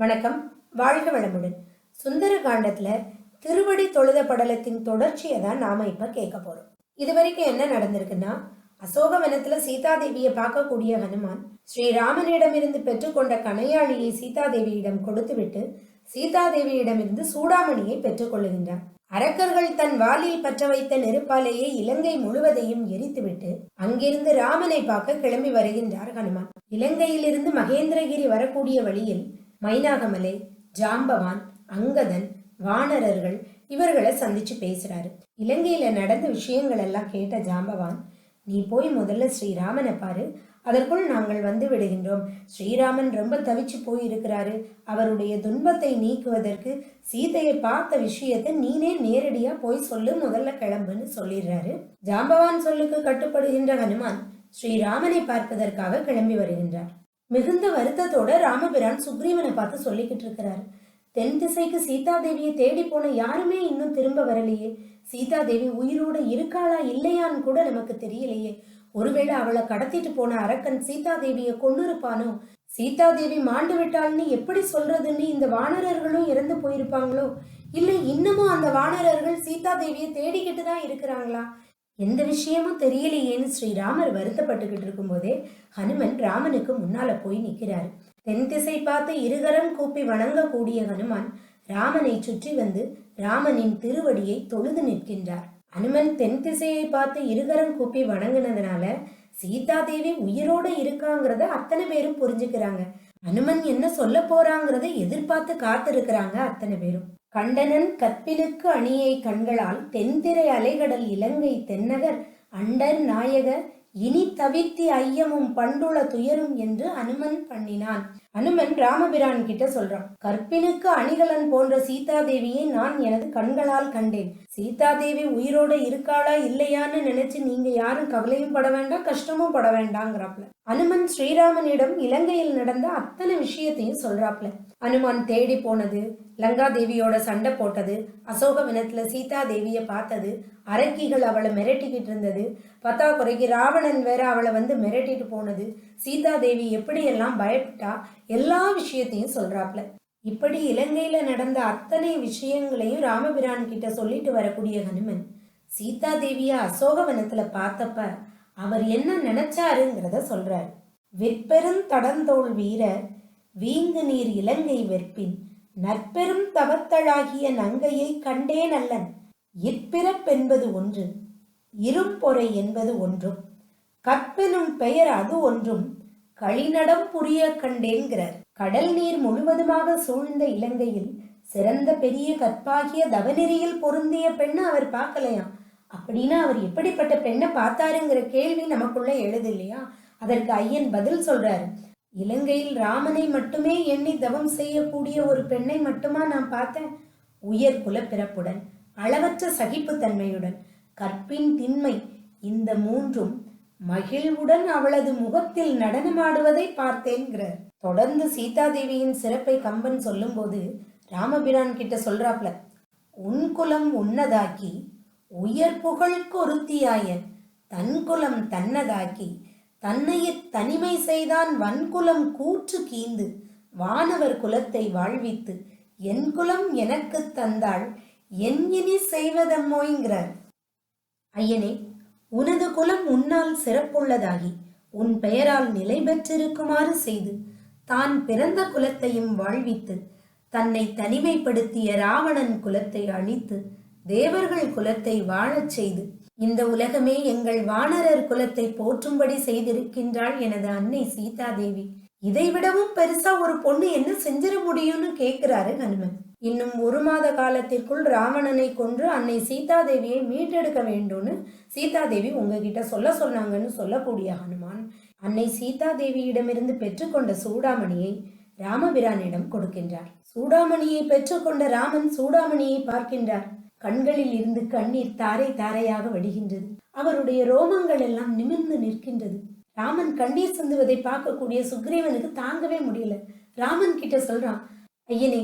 வணக்கம். வாழ்க வளமுடன். சுந்தர காண்டத்துல திருவடி தொழுத படலத்தின் தொடர்ச்சியை தான் நாம இப்ப கேட்க போறோம். இது வரைக்கும் என்ன நடந்திருக்குன்னா அசோகவனத்துல சீதாதேவியை பார்க்கக்கூடிய ஹனுமான் ஸ்ரீராமனிடமிருந்து பெற்றுக்கொண்ட கணையாளியை சீதாதேவியிடம் கொடுத்துவிட்டு சீதாதேவியிடமிருந்து சூடாமணியை பெற்றுக்கொள்ளுகின்றார் அரக்கர்கள் தன் வாலில் பற்ற வைத்த நெருப்பாலேயே இலங்கை முழுவதையும் எரித்துவிட்டு அங்கிருந்து ராமனை பார்க்க கிளம்பி வருகின்றார் ஹனுமான். இலங்கையிலிருந்து மகேந்திரகிரி வரக்கூடிய வழியில் மைனாகமலை ஜாம்பவான் அங்கதன் வானரர்கள் இவர்களை சந்திச்சு பேசுறாரு. இலங்கையில நடந்த விஷயங்கள் எல்லாம் கேட்ட ஜாம்பவான் நீ போய் முதல்ல ஸ்ரீராமனை பாரு. அதற்குள் நாங்கள் வந்து விடுகின்றோம். ஸ்ரீராமன் ரொம்ப தவிச்சு போயிருக்கிறாரு. அவருடைய துன்பத்தை நீக்குவதற்கு சீதையை பார்த்த விஷயத்தை நீனே நேரடியா போய் சொல்லு. முதல்ல கிளம்புன்னு சொல்லிடுறாரு. ஜாம்பவான் சொல்லுக்கு கட்டுப்படுகின்ற ஹனுமான் ஸ்ரீராமனை பார்ப்பதற்காக கிளம்பி வருகின்றார். மிகுந்த வருத்தத்தோட ராமபிரான் சுக்ரீவனை பார்த்து சொல்லிக்கிட்டு இருக்கிறாரு. தென் திசைக்கு சீதாதேவியை தேடி போன யாருமே இன்னும் திரும்ப வரலையே. சீதாதேவி உயிரோட இருக்காளா இல்லையான்னு கூட நமக்கு தெரியலையே. ஒருவேளை அவளை கடத்திட்டு போன அரக்கன் சீதாதேவியை கொன்னிருப்பானோ? இருப்பானோ சீதாதேவி மாண்டு விட்டாள்னு எப்படி சொல்றதுன்னு இந்த வானரர்களும் இறந்து போயிருப்பாங்களோ? இல்லை இன்னமும் அந்த வானரர்கள் சீதாதேவியை தேடிக்கிட்டு தான் இருக்கிறாங்களா? எந்த விஷயமும் தெரியலையேன்னு ஸ்ரீராமர் வருத்தப்பட்டுக்கிட்டு இருக்கும்போதே ஹனுமன் ராமனுக்கு முன்னால போய் நிற்கிறாரு தென் திசை பார்த்து இருகரம் கூப்பி வணங்கக்கூடிய ஹனுமான் ராமனை சுற்றி வந்து ராமனின் திருவடியை தொழுது நிற்கின்றார். ஹனுமன் தென் திசையை பார்த்து இருகரம் கூப்பி வணங்கினதுனால சீதாதேவி உயிரோட இருக்காங்கிறத அத்தனை பேரும் புரிஞ்சுக்கிறாங்க. ஹனுமன் என்ன சொல்ல போறாங்கிறத எதிர்பார்த்து காத்திருக்கிறாங்க அத்தனை பேரும். கண்டனன் கற்பினுக்கு அணியை கண்களால் தென்திரை அலைகடல் இலங்கை தென்னகர் அண்டர் நாயக இனி தவிர்த்தி ஐயமும் பண்டுள துயரும் என்று அனுமன் பண்ணினான். அனுமன் ராமபிரான் கிட்ட சொல்றான் கற்பினுக்கு அணிகலன் போன்ற சீதாதேவியை நான் எனது கண்களால் கண்டேன். சீதாதேவி உயிரோட இருக்காளா இல்லையான்னு நினைச்சு நீங்க யாரும் கவலையும் பட வேண்டாம் கஷ்டமும் பட வேண்டாங்கிறாப்ல. அனுமன் ஸ்ரீராமனிடம் இலங்கையில் நடந்த அத்தனை விஷயத்தையும் சொல்றாப்ல. அனுமான் தேடி போனது லங்காதேவியோட சண்டை போட்டது அசோகவனத்துல சீதா தேவியை பார்த்தது அரக்கிகள் அவளை மிரட்டிக்கிட்டு இருந்தது பத்தா குறைக்கு ராவணன் வேற அவளை வந்து மிரட்டிட்டு போனது. சீதா தேவி எப்படியெல்லாம் பயப்பட்டா எல்லா விஷயத்தையும் சொல்றாப்ல. இப்படி இலங்கையில நடந்த அத்தனை விஷயங்களையும் ராமபிரான் கிட்ட சொல்லிட்டு வரக்கூடிய ஹனுமன் சீதா தேவிய அசோகவனத்துல பார்த்தப்ப அவர் என்ன நினைச்சாருங்கிறத சொல்றாரு. வெற்பெரும் தடந்தோள் வீரர் வீங்கு நீர் இலங்கை வெற்பின் நற்பெரும் தவத்தழாகிய நங்கையை கண்டே நல்லன் இற்பிறப்பென்பது ஒன்று இரும்பொறை என்பது ஒன்றும் கற்பெனும் பெயர் அது ஒன்றும் களிநடம் புரிய கண்டேன்கிறார். கடல் நீர் முழுவதுமாக சூழ்ந்த இலங்கையில் சிறந்த பெரிய கற்பாகிய தவநெறியில் பொருந்திய பெண்ணை அவர் பார்க்கலையாம் அப்படின்னா அவர் எப்படிப்பட்ட பெண்ணை பார்த்தாருங்கிற கேள்வி நமக்குள்ள எழுது இல்லையா அதற்கு ஐயன் பதில் சொல்றாரு. இலங்கையில் ராமனை மட்டுமே எண்ணி தவம் செய்யக்கூடிய ஒரு பெண்ணை மட்டுமா நான் பார்த்தேன்? உயர் குல பிறப்புடன் அளவற்ற சகிப்புத்தன்மையுடன் கற்பின் திண்மை இந்த மூன்றும் மகிழ்வுடன் அவளது முகத்தில் நடனமாடுவதை பார்த்தேன்கிறார். தொடர்ந்து சீதாதேவியின் சிறப்பை கம்பன் சொல்லும்போது ராமபிரான் கிட்ட சொல்றாப்ல உன் குலம் உன்னதாக்கி உயர் புகழ்க்கு ஒருத்தியாய தன் குலம் தன்னதாக்கி தன்னையே தனிமை செய்தான் வன்குலம் கூற்று கீந்து வானவர் குலத்தை வாழ்வித்து என் குலம் எனக்கு தந்தாள் என் இனி செய்வதம்மோங்கிறார் ஐயனே உனது குலம் உன்னால் சிறப்புள்ளதாகி உன் பெயரால் நிலை பெற்றிருக்குமாறு செய்து தான் பிறந்த குலத்தையும் வாழ்வித்து தன்னை தனிமைப்படுத்திய ராவணன் குலத்தை அழித்து தேவர்கள் குலத்தை வாழச் செய்து இந்த உலகமே எங்கள் வானரர் குலத்தை போற்றும்படி செய்திருக்கின்றாள் எனது அன்னை சீதாதேவி. இதைவிடவும் பெருசா ஒரு பொண்ணு என்ன செஞ்சிட முடியும்னு கேட்கிறாரு ஹனுமன். இன்னும் ஒரு மாத காலத்திற்குள் ராவணனை கொன்று அன்னை சீதாதேவியை மீட்டெடுக்க வேண்டும்னு சீதாதேவி உங்ககிட்ட சொல்ல சொன்னாங்கன்னு சொல்லக்கூடிய ஹனுமான். அன்னை சீதாதேவியிடமிருந்து பெற்றுக்கொண்ட சூடாமணியை ராமபிரானிடம் கொடுக்கின்றார். சூடாமணியை பெற்றுக்கொண்ட ராமன் சூடாமணியை பார்க்கின்றார். கண்களில் இருந்து கண்ணீர் தாரை தாரையாக வடிகின்றது. அவருடைய ரோமங்கள் எல்லாம் நிமிர்ந்து நிற்கின்றது. ராமன் கண்ணீர் சிந்துவதை பார்க்கக்கூடிய சுக்ரீவனுக்கு தாங்கவே முடியல. ராமன் கிட்ட சொல்றான் ஐயனே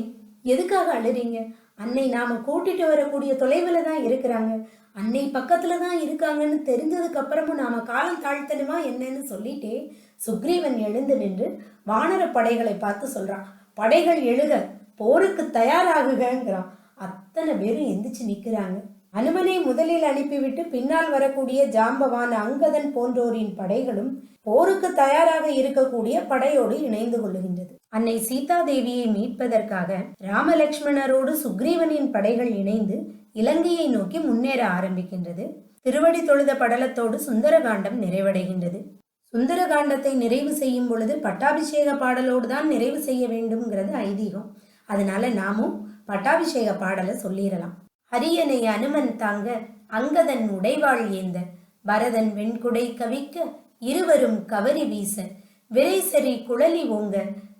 எதுக்காக அழுறீங்க? அன்னை நாம கூட்டிட்டு வரக்கூடிய தொலைவில் தான் இருக்கிறாங்க. அன்னை பக்கத்துல தான் இருக்காங்கன்னு தெரிஞ்சதுக்கு அப்புறமும் நாம காலம் தாழ்த்தணுமா என்னன்னு சொல்லிட்டே சுக்ரீவன் எழுந்து நின்று வானர படைகளை பார்த்து சொல்றான். படைகள் எழுக போருக்கு தயாராகுகங்கிறான். அத்தனை பேரும் எந்திரிச்சு நிற்கிறாங்க அனுமனை முதலில் அனுப்பிவிட்டு பின்னால் வரக்கூடிய ஜாம்பவான் அங்கதன் போன்றோரின் படைகளும் போருக்கு தயாராக இருக்கக்கூடிய படையோடு இணைந்து கொள்ளுகின்றது அன்னை சீதா தேவியை மீட்பதற்காக ராமலட்சுமணரோடு சுக்ரீவனின் படைகள் இணைந்து இலங்கையை நோக்கி முன்னேற ஆரம்பிக்கின்றது. திருவடி தொழுத படலத்தோடு சுந்தரகாண்டம் நிறைவடைகின்றது. சுந்தரகாண்டத்தை நிறைவு செய்யும் பொழுது பட்டாபிஷேக பாடலோடு தான் நிறைவு செய்ய வேண்டும்ங்கிறது ஐதீகம். அதனால நாமும் பட்டாபிஷேக பாடலை சொல்லிடலாம். ஹரியனை அனுமன் தாங்க அங்கதன் உடைவாள் ஏந்த. பரதன் வெண்குடை கவிக்க இருவரும் கவரி வீச. விரைசரி குழலி ஓங்க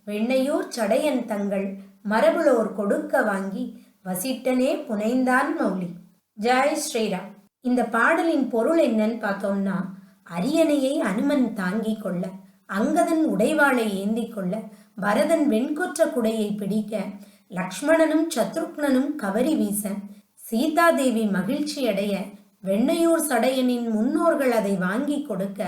வெண்ணையூர் சடையன் தங்கள் மரபுளோர் கொடுக்க வாங்கி வசிட்டனே புனைந்தான் மௌலி. ஜெய் ஸ்ரீராம் இந்த பாடலின் பொருள் என்னன்னு பார்த்தோம்னா அரியணையை அனுமன் தாங்கி கொள்ள அங்கதன் உடைவாளை ஏந்திக் கொள்ள பரதன் வெண்கொற்ற குடையை பிடிக்க லக்ஷ்மணனும் சத்ருக்னனும் கவரி வீச சீதாதேவி மகிழ்ச்சி அடைய வெண்ணையூர் சடையனின் முன்னோர்கள் அதை வாங்கி கொடுக்க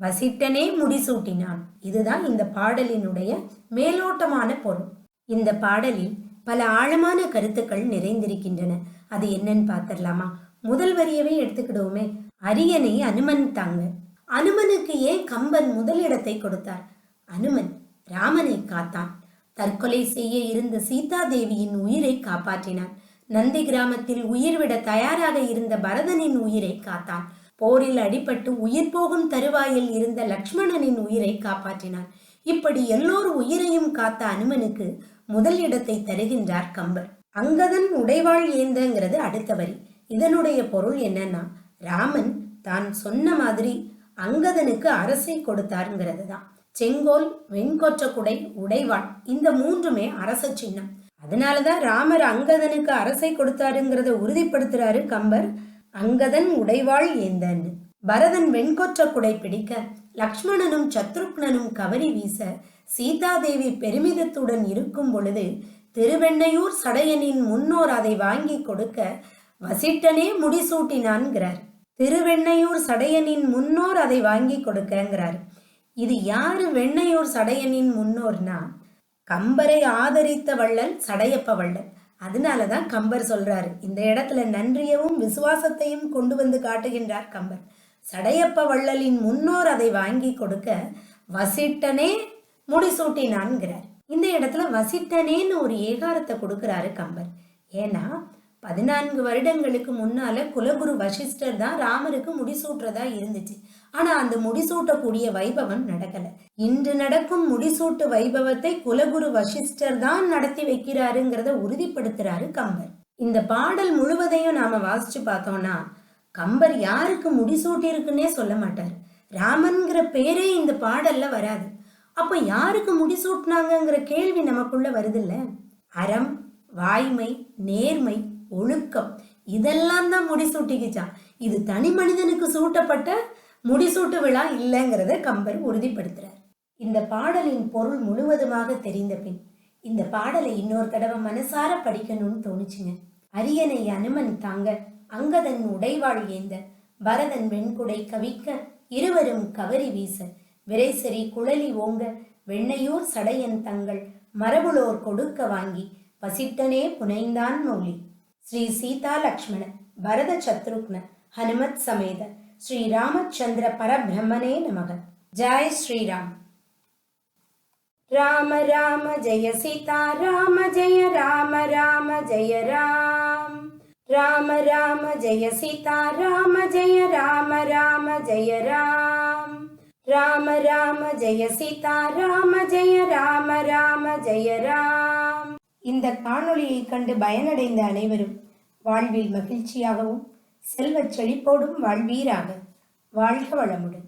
வசிட்டனே முடிசூட்டினான். இதுதான் இந்த பாடலினுடைய மேலோட்டமான பொருள். இந்த பாடலில் பல ஆழமான கருத்துக்கள் நிறைந்திருக்கின்றன. அது என்னன்னு பார்த்துடலாமா? முதல் வரியவே எடுத்துக்கிடுவோமே. அரியனை அனுமன் தாங்க. அனுமனுக்கு ஏன் கம்பன் முதலிடத்தை கொடுத்தார்? அனுமன் ராமனை காத்தான். தற்கொலை செய்ய இருந்த சீதாதேவியின் உயிரை காப்பாற்றினான். நந்தி கிராமத்தில் உயிர் விட தயாராக இருந்த பரதனின் உயிரை காத்தான். போரில் அடிபட்டு உயிர் போகும் தருவாயில் இருந்த லக்ஷ்மணனின் உயிரை காப்பாற்றினான். இப்படி எல்லோர் உயிரையும் காத்த அனுமனுக்கு முதல் இடத்தை தருகின்றார் கம்பர். அங்கதன் உடைவாள் ஏந்தங்கிறது அடுத்த வரி. இதனுடைய பொருள் என்னன்னா ராமன் தான் சொன்ன மாதிரி அங்கதனுக்கு அரசை கொடுத்தாருங்கிறது தான் செங்கோல் வெண்கொற்ற குடை உடைவாள் இந்த மூன்றுமே அரச சின்னம். அதனாலதான் ராமர் அங்கதனுக்கு அரசை கொடுத்தாருங்கிறத உறுதிப்படுத்துறாரு கம்பர். அங்கதன் உடைவாள் ஏந்தன். பரதன் வெண்கொற்ற குடை பிடிக்க லக்ஷ்மணனும் சத்ருக்னனும் கவரி வீச சீதாதேவி பெருமிதத்துடன் இருக்கும் பொழுது திருவெண்ணையூர் சடையனின் முன்னோர் அதை வாங்கி கொடுக்க வசிட்டனே முடிசூட்டினான்கிறார். திருவெண்ணையூர் சடையனின் முன்னோர் அதை வாங்கி கொடுக்கங்கிறார் இது யாரு வெண்ணையூர் சடையனின் முன்னோர்னா? கம்பரை ஆதரித்த வள்ளல் சடையப்ப வள்ளல். அதனால தான் கம்பர் சொல்றாரு. இந்த இடத்துல நன்றியவும் விசுவாசத்தையும் கொண்டு வந்து காட்டுகின்றார் கம்பர். சடையப்ப வள்ளலின் முன்னோர் அதை வாங்கி கொடுக்க வசிட்டனே முடிசூட்டினான்கிறார். இந்த இடத்துல வசிட்டனேன்னு ஒரு ஏகாரத்தை கொடுக்கிறாரு கம்பர். ஏன்னா பதினான்கு வருடங்களுக்கு முன்னால குலகுரு வசிஷ்டர் தான் ராமருக்கு முடிசூட்டுறதா இருந்துச்சு. ஆனா அந்த முடிசூட்டக்கூடிய வைபவம் நடக்கல. இன்று நடக்கும் முடிசூட்டு வைபவத்தை குலகுரு வசிஷ்டர் தான் நடத்தி வைக்கிறாருங்கிறத உறுதிப்படுத்துறாரு கம்பர். இந்த பாடல் முழுவதையும் நாம வாசிச்சு பார்த்தோம்னா கம்பர் யாருக்கு முடிசூட்டிருக்குன்னே சொல்ல மாட்டார். ராமன்கிற பேரே இந்த பாடல்ல வராது. அப்ப யாருக்கு முடிசூட்டினாங்கிற கேள்வி நமக்குள்ள வருதுல்ல. அறம் வாய்மை நேர்மை ஒழுக்கம் இதெல்லாம் தான் முடிசூட்டிக்குச்சான் இது தனி மனிதனுக்கு சூட்டப்பட்ட முடிசூட்டு விழா இல்லைங்கிறத கம்பர் உறுதிப்படுத்துறார். இந்த பாடலின் பொருள் முழுவதுமாக தெரிந்த பின் இந்த பாடலை இன்னொரு தடவை மனசார படிக்கணும்னு தோணுச்சுங்க. அரியணை அனுமன் தாங்க அங்கதன் உடைவாள் ஏந்த பரதன் வெண்குடை கவிக்க இருவரும் கவரி வீச விரைசரி குழலி ஓங்க வெண்ணையூர் சடையன் தங்கள் மரபுளோர் கொடுக்க வாங்கி பசித்தனே புனைந்தான் மௌலி. ஸ்ரீ சீதா லக்ஷ்மண பரத சத்ருக்ன ஹனுமத் சமேத ஸ்ரீ ராமச்சந்திர பரபிரம்மனே நமக. ஜெய் ஸ்ரீராம். ராம ராம ஜெய சீதா ராம ஜெய ராம ராம ஜெய ராம். ராம ராம ஜெய சீதா ராம ஜெய ராம ராம ஜெய ராம். ராம ராம ஜெய சீதா ராம ஜெய ராம ராம ஜெய ராம். இந்த காணொளியை கண்டு பயனடைந்த அனைவரும் வாழ்வில் மகிழ்ச்சியாகவும் செல்வச் செழிப்போடும் வாழ்வீராக. வாழ்க வளமுடன்.